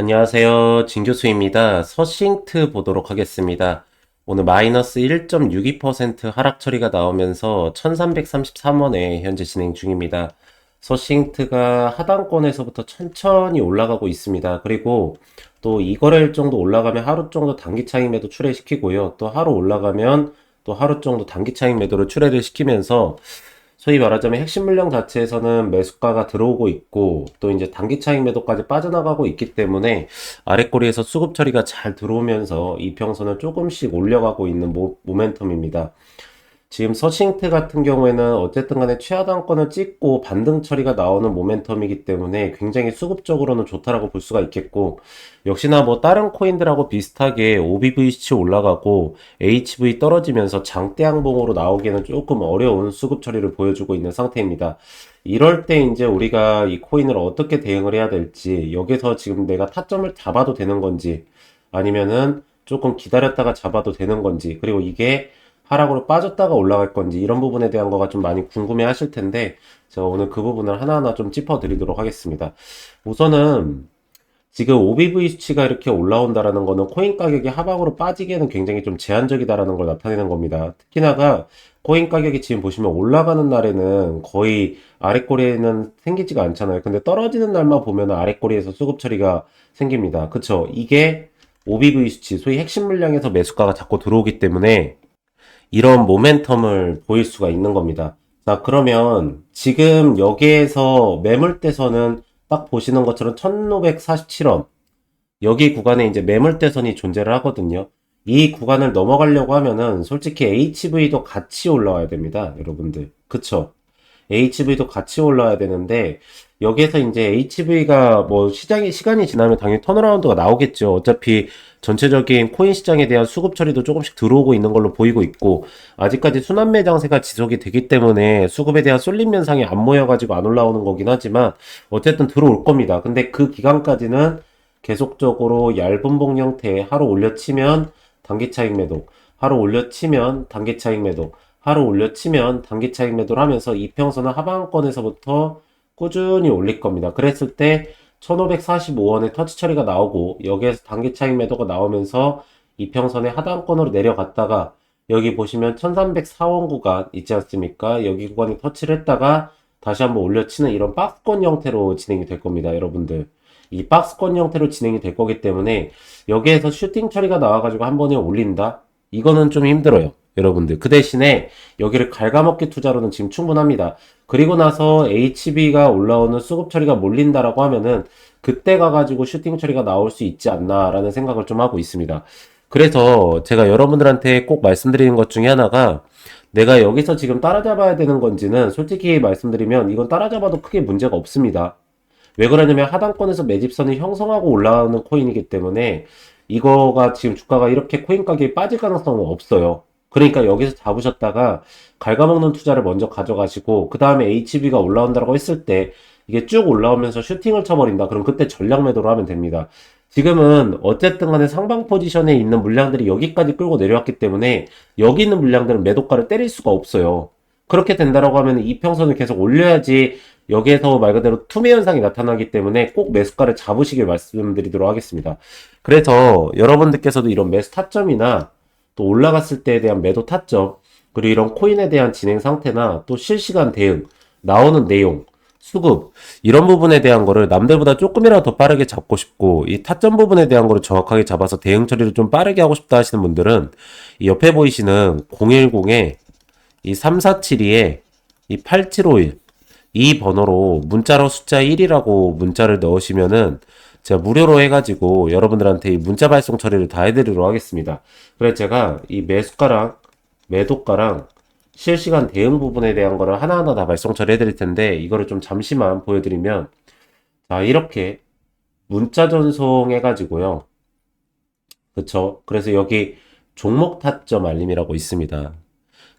안녕하세요. 진 교수입니다. 서싱트 보도록 하겠습니다. 오늘 마이너스 1.62% 하락 처리가 나오면서 1333원에 현재 진행 중입니다. 서싱트가 하단권에서부터 천천히 올라가고 있습니다. 그리고 또 이 거래일 정도 올라가면 하루 정도 단기 차익 매도 출회시키고요. 또 하루 올라가면 또 하루 정도 단기 차익 매도를 출회를 시키면서 소위 말하자면 핵심 물량 자체에서는 매수가가 들어오고 있고 또 이제 단기 차익 매도까지 빠져나가고 있기 때문에 아랫꼬리에서 수급 처리가 잘 들어오면서 이평선을 조금씩 올려가고 있는 모, 모멘텀입니다. 지금 서싱트 같은 경우에는 어쨌든 간에 최하단권을 찍고 반등 처리가 나오는 모멘텀이기 때문에 굉장히 수급적으로는 좋다라고 볼 수가 있겠고 역시나 뭐 다른 코인들하고 비슷하게 OBVC 올라가고 HV 떨어지면서 장대 항봉으로 나오기에는 조금 어려운 수급 처리를 보여주고 있는 상태입니다. 이럴 때 이제 우리가 이 코인을 어떻게 대응을 해야 될지 여기서 지금 내가 타점을 잡아도 되는 건지 아니면은 조금 기다렸다가 잡아도 되는 건지 그리고 이게 하락으로 빠졌다가 올라갈 건지 이런 부분에 대한 거가 좀 많이 궁금해 하실 텐데 제가 오늘 그 부분을 하나하나 좀 짚어 드리도록 하겠습니다. 우선은 지금 OBV 수치가 이렇게 올라온다라는 거는 코인 가격이 하방으로 빠지기에는 굉장히 좀 제한적이다라는 걸 나타내는 겁니다. 특히나가 코인 가격이 지금 보시면 올라가는 날에는 거의 아랫꼬리에는 생기지가 않잖아요. 근데 떨어지는 날만 보면 아랫꼬리에서 수급 처리가 생깁니다. 그쵸? 이게 OBV 수치, 소위 핵심 물량에서 매수가가 자꾸 들어오기 때문에 이런 모멘텀을 보일 수가 있는 겁니다. 자, 그러면 지금 여기에서 매물대선은 딱 보시는 것처럼 1547원. 여기 구간에 이제 매물대선이 존재를 하거든요. 이 구간을 넘어가려고 하면은 솔직히 HV도 같이 올라와야 됩니다. 여러분들. 그쵸? HV도 같이 올라와야 되는데 여기에서 이제 HV가 뭐 시장이 시간이 지나면 당연히 턴어라운드가 나오겠죠. 어차피 전체적인 코인 시장에 대한 수급 처리도 조금씩 들어오고 있는 걸로 보이고 있고 아직까지 순환 매장세가 지속이 되기 때문에 수급에 대한 쏠림 현상이 안 모여가지고 안 올라오는 거긴 하지만 어쨌든 들어올 겁니다. 근데 그 기간까지는 계속적으로 얇은 봉 형태의 하루 올려치면 단기 차익 매도, 하루 올려치면 단기 차익 매도, 하루 올려치면 단기 차익 매도를 하면서 이평선은 하방권에서부터 꾸준히 올릴 겁니다. 그랬을 때 1545원의 터치 처리가 나오고 여기에서 단기 차익 매도가 나오면서 이평선의 하단권으로 내려갔다가 여기 보시면 1304원 구간 있지 않습니까? 여기 구간에 터치를 했다가 다시 한번 올려치는 이런 박스권 형태로 진행이 될 겁니다, 여러분들. 이 박스권 형태로 진행이 될 거기 때문에 여기에서 슈팅 처리가 나와가지고 한 번에 올린다? 이거는 좀 힘들어요. 여러분들. 그 대신에 여기를 갉아먹기 투자로는 지금 충분합니다. 그리고 나서 HB가 올라오는 수급 처리가 몰린다라고 하면은 그때 가가지고 슈팅 처리가 나올 수 있지 않나라는 생각을 좀 하고 있습니다. 그래서 제가 여러분들한테 꼭 말씀드리는 것 중에 하나가 내가 여기서 지금 따라잡아야 되는 건지는 솔직히 말씀드리면 이건 따라잡아도 크게 문제가 없습니다. 왜 그러냐면 하단권에서 매집선을 형성하고 올라오는 코인이기 때문에 이거가 지금 주가가 이렇게 코인 가격이 빠질 가능성은 없어요. 그러니까 여기서 잡으셨다가 갉아먹는 투자를 먼저 가져가시고 그 다음에 HB가 올라온다고 했을 때 이게 쭉 올라오면서 슈팅을 쳐버린다. 그럼 그때 전략 매도를 하면 됩니다. 지금은 어쨌든 간에 상방 포지션에 있는 물량들이 여기까지 끌고 내려왔기 때문에 여기 있는 물량들은 매도가를 때릴 수가 없어요. 그렇게 된다라고 하면 이평선을 계속 올려야지 여기에서 말 그대로 투매 현상이 나타나기 때문에 꼭 매수가를 잡으시길 말씀드리도록 하겠습니다. 그래서 여러분들께서도 이런 매수 타점이나 또 올라갔을 때에 대한 매도 타점, 그리고 이런 코인에 대한 진행 상태나 또 실시간 대응, 나오는 내용, 수급, 이런 부분에 대한 거를 남들보다 조금이라도 더 빠르게 잡고 싶고, 이 타점 부분에 대한 거를 정확하게 잡아서 대응 처리를 좀 빠르게 하고 싶다 하시는 분들은, 이 옆에 보이시는 010에 이 3472에 이 8751, 이 번호로 문자로 숫자 1이라고 문자를 넣으시면은 제가 무료로 해가지고 여러분들한테 이 문자 발송 처리를 다 해드리도록 하겠습니다. 그래서 제가 이 매수가랑 매도가랑 실시간 대응 부분에 대한 거를 하나하나 다 발송 처리해 드릴 텐데 이거를 좀 잠시만 보여드리면 자 이렇게 문자 전송 해가지고요. 그쵸? 그래서 여기 종목 타점 알림이라고 있습니다.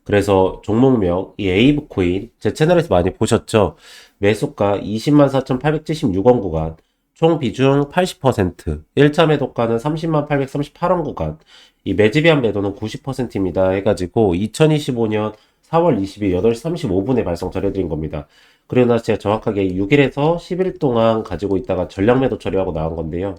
그래서 종목명 이 에이브 코인 제 채널에서 많이 보셨죠? 매수가 204,876원 구간 총 비중 80%, 1차 매도가는 30만 838원 구간, 이 매집이한 매도는 90%입니다. 해가지고 2025년 4월 22일 8시 35분에 발송 처리해드린 겁니다. 그러나 제가 정확하게 6일에서 10일 동안 가지고 있다가 전량 매도 처리하고 나온 건데요.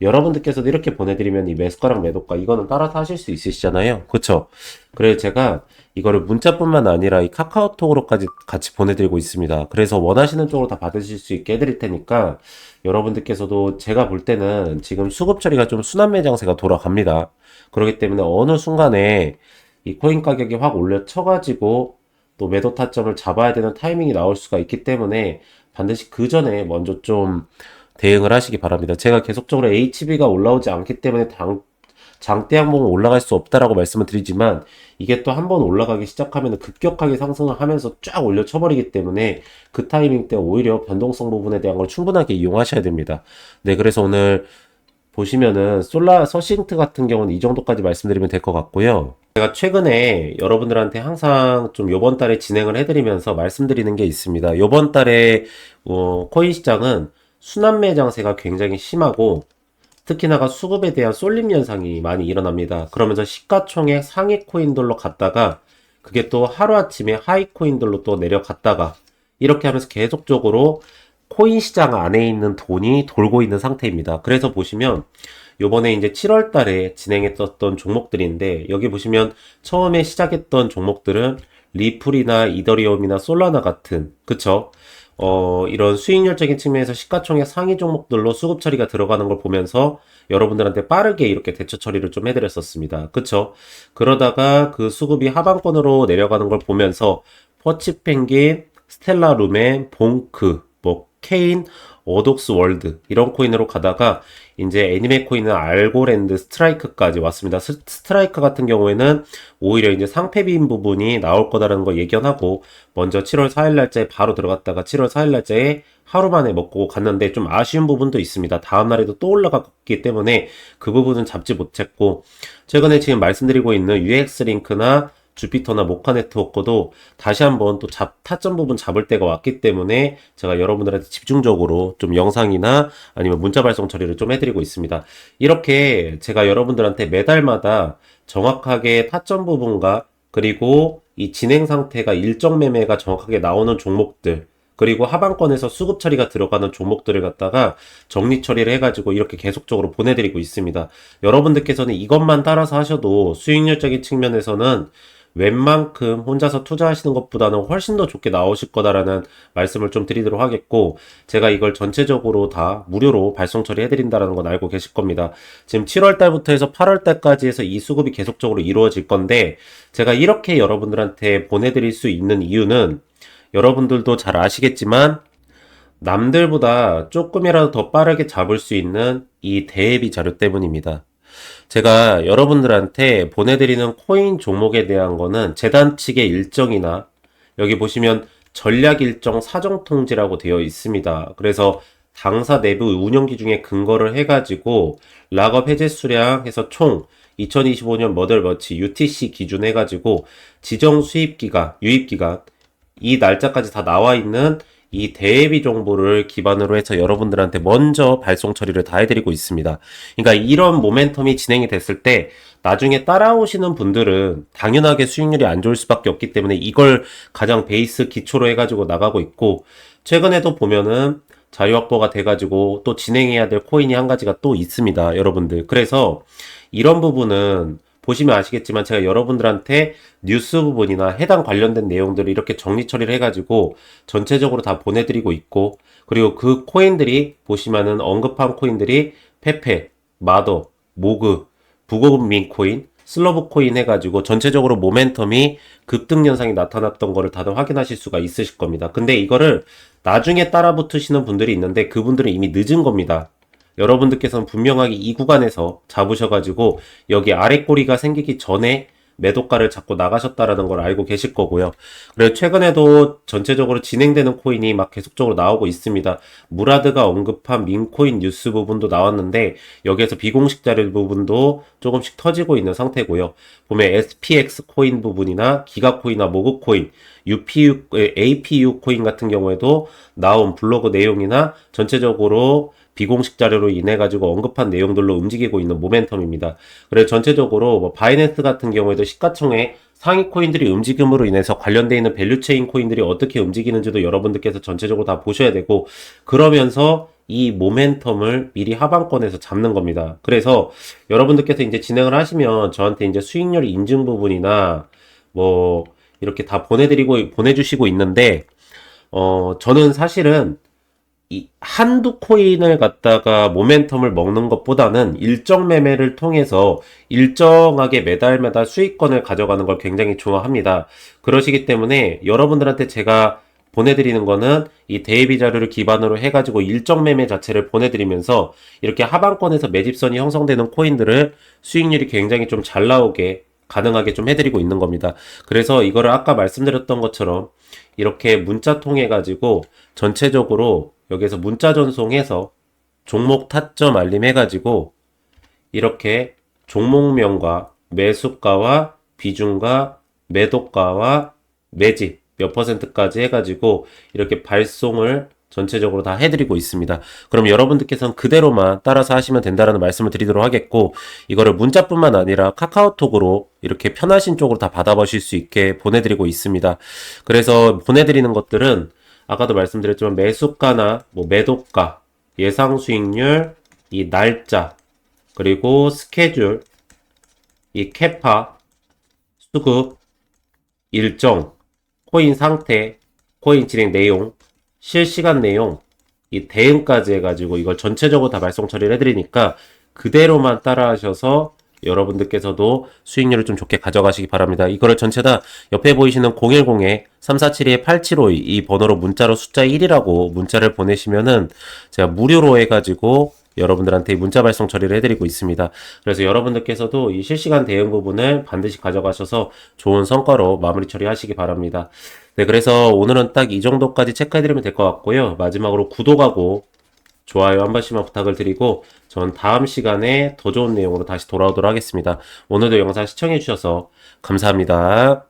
여러분들께서도 이렇게 보내드리면 이 매수가랑 매도가 이거는 따라서 하실 수 있으시잖아요. 그쵸? 그래서 제가 이거를 문자뿐만 아니라 이 카카오톡으로까지 같이 보내드리고 있습니다. 그래서 원하시는 쪽으로 다 받으실 수 있게 해드릴 테니까 여러분들께서도 제가 볼 때는 지금 수급 처리가 좀 순환 매장세가 돌아갑니다. 그렇기 때문에 어느 순간에 이 코인 가격이 확 올려 쳐가지고 또 매도 타점을 잡아야 되는 타이밍이 나올 수가 있기 때문에 반드시 그 전에 먼저 좀 대응을 하시기 바랍니다. 제가 계속적으로 HB가 올라오지 않기 때문에 당, 장대 항목은 올라갈 수 없다라고 말씀을 드리지만 이게 또 한 번 올라가기 시작하면 급격하게 상승을 하면서 쫙 올려 쳐버리기 때문에 그 타이밍 때 오히려 변동성 부분에 대한 걸 충분하게 이용하셔야 됩니다. 네, 그래서 오늘 보시면은 솔라 서싱트 같은 경우는 이 정도까지 말씀드리면 될 것 같고요. 제가 최근에 여러분들한테 항상 좀 요번 달에 진행을 해드리면서 말씀드리는 게 있습니다. 요번 달에 어, 코인 시장은 순환 매 장세가 굉장히 심하고 특히나가 수급에 대한 쏠림 현상이 많이 일어납니다. 그러면서 시가총액 상위 코인들로 갔다가 그게 또 하루아침에 하위 코인들로 또 내려갔다가 이렇게 하면서 계속적으로 코인 시장 안에 있는 돈이 돌고 있는 상태입니다. 그래서 보시면 요번에 이제 7월 달에 진행했었던 종목들인데 여기 보시면 처음에 시작했던 종목들은 리플이나 이더리움이나 솔라나 같은 그쵸? 어, 이런 수익률적인 측면에서 시가총액 상위 종목들로 수급 처리가 들어가는 걸 보면서 여러분들한테 빠르게 이렇게 대처 처리를 좀 해드렸었습니다. 그쵸? 그러다가 그 수급이 하방권으로 내려가는 걸 보면서 퍼치펭귄, 스텔라룸의 봉크, 뭐 케인, 어독스 월드 이런 코인으로 가다가 이제 애니메 코인은 알고랜드 스트라이크까지 왔습니다. 스, 트라이크 같은 경우에는 오히려 이제 상패비인 부분이 나올 거다라는 걸 예견하고 먼저 7월 4일 날짜에 바로 들어갔다가 7월 4일 날짜에 하루 만에 먹고 갔는데 좀 아쉬운 부분도 있습니다. 다음 날에도 또 올라갔기 때문에 그 부분은 잡지 못했고 최근에 지금 말씀드리고 있는 UX 링크나 주피터나 모카 네트워크도 다시 한번 또 잡, 타점 부분 잡을 때가 왔기 때문에 제가 여러분들한테 집중적으로 좀 영상이나 아니면 문자 발송 처리를 좀 해드리고 있습니다. 이렇게 제가 여러분들한테 매달마다 정확하게 타점 부분과 그리고 이 진행 상태가 일정 매매가 정확하게 나오는 종목들 그리고 하반권에서 수급 처리가 들어가는 종목들을 갖다가 정리 처리를 해가지고 이렇게 계속적으로 보내드리고 있습니다. 여러분들께서는 이것만 따라서 하셔도 수익률적인 측면에서는 웬만큼 혼자서 투자하시는 것보다는 훨씬 더 좋게 나오실 거다라는 말씀을 좀 드리도록 하겠고 제가 이걸 전체적으로 다 무료로 발송 처리해드린다라는 건 알고 계실 겁니다. 지금 7월 달부터 해서 8월 달까지 해서 이 수급이 계속적으로 이루어질 건데 제가 이렇게 여러분들한테 보내드릴 수 있는 이유는 여러분들도 잘 아시겠지만 남들보다 조금이라도 더 빠르게 잡을 수 있는 이 대비 자료 때문입니다. 제가 여러분들한테 보내드리는 코인 종목에 대한 거는 재단 측의 일정이나 여기 보시면 전략 일정 사정 통지라고 되어 있습니다. 그래서 당사 내부 운영기 중에 근거를 해가지고 락업 해제 수량 해서 총 2025년 머덜 머치 UTC 기준 해가지고 지정 수입 기간, 유입 기간 이 날짜까지 다 나와 있는 이 대비 정보를 기반으로 해서 여러분들한테 먼저 발송 처리를 다 해드리고 있습니다. 그러니까 이런 모멘텀이 진행이 됐을 때 나중에 따라오시는 분들은 당연하게 수익률이 안 좋을 수밖에 없기 때문에 이걸 가장 베이스 기초로 해가지고 나가고 있고 최근에도 보면은 자유 확보가 돼가지고 또 진행해야 될 코인이 한 가지가 또 있습니다. 여러분들. 그래서 이런 부분은 보시면 아시겠지만 제가 여러분들한테 뉴스 부분이나 해당 관련된 내용들을 이렇게 정리 처리를 해가지고 전체적으로 다 보내드리고 있고 그리고 그 코인들이 보시면은 언급한 코인들이 페페, 마더, 모그, 북어민 코인, 슬러브 코인 해가지고 전체적으로 모멘텀이 급등 현상이 나타났던 거를 다들 확인하실 수가 있으실 겁니다. 근데 이거를 나중에 따라 붙으시는 분들이 있는데 그분들은 이미 늦은 겁니다. 여러분들께서는 분명하게 이 구간에서 잡으셔가지고 여기 아래 꼬리가 생기기 전에 매도가를 잡고 나가셨다라는 걸 알고 계실 거고요. 그리고 최근에도 전체적으로 진행되는 코인이 막 계속적으로 나오고 있습니다. 무라드가 언급한 민코인 뉴스 부분도 나왔는데 여기에서 비공식 자료 부분도 조금씩 터지고 있는 상태고요. 보면 SPX 코인 부분이나 기가 코인이나 모그 코인, UPU, APU 코인 같은 경우에도 나온 블로그 내용이나 전체적으로 비공식 자료로 인해 가지고 언급한 내용들로 움직이고 있는 모멘텀입니다. 그래서 전체적으로 뭐 바이낸스 같은 경우에도 시가총액 상위 코인들이 움직임으로 인해서 관련되어 있는 밸류체인 코인들이 어떻게 움직이는지도 여러분들께서 전체적으로 다 보셔야 되고 그러면서 이 모멘텀을 미리 하방권에서 잡는 겁니다. 그래서 여러분들께서 이제 진행을 하시면 저한테 이제 수익률 인증 부분이나 뭐 이렇게 다 보내드리고 보내주시고 있는데 어 저는 사실은 이 한두 코인을 갖다가 모멘텀을 먹는 것보다는 일정 매매를 통해서 일정하게 매달 매달 수익권을 가져가는 걸 굉장히 좋아합니다. 그러시기 때문에 여러분들한테 제가 보내드리는 거는 이 대비 자료를 기반으로 해가지고 일정 매매 자체를 보내드리면서 이렇게 하방권에서 매집선이 형성되는 코인들을 수익률이 굉장히 좀 잘 나오게 가능하게 좀 해드리고 있는 겁니다. 그래서 이거를 아까 말씀드렸던 것처럼 이렇게 문자 통해 가지고 전체적으로 여기서 문자 전송해서 종목 타점 알림 해가지고 이렇게 종목명과 매수가와 비중과 매도가와 매집 몇 퍼센트까지 해가지고 이렇게 발송을 전체적으로 다 해드리고 있습니다. 그럼 여러분들께서는 그대로만 따라서 하시면 된다라는 말씀을 드리도록 하겠고 이거를 문자뿐만 아니라 카카오톡으로 이렇게 편하신 쪽으로 다 받아보실 수 있게 보내드리고 있습니다. 그래서 보내드리는 것들은 아까도 말씀드렸지만 매수가나 뭐 매도가, 예상 수익률, 이 날짜, 그리고 스케줄, 이 캐파, 수급, 일정, 코인 상태, 코인 진행 내용, 실시간 내용, 이 대응까지 해가지고 이걸 전체적으로 다 발송 처리를 해드리니까 그대로만 따라 하셔서 여러분들께서도 수익률을 좀 좋게 가져가시기 바랍니다. 이거를 전체 다 옆에 보이시는 010-347-8752 이 번호로 문자로 숫자 1이라고 문자를 보내시면은 제가 무료로 해가지고 여러분들한테 문자 발송 처리를 해드리고 있습니다. 그래서 여러분들께서도 이 실시간 대응 부분을 반드시 가져가셔서 좋은 성과로 마무리 처리하시기 바랍니다. 네, 그래서 오늘은 딱 이 정도까지 체크해드리면 될 것 같고요. 마지막으로 구독하고 좋아요 한 번씩만 부탁을 드리고 전 다음 시간에 더 좋은 내용으로 다시 돌아오도록 하겠습니다. 오늘도 영상 시청해주셔서 감사합니다.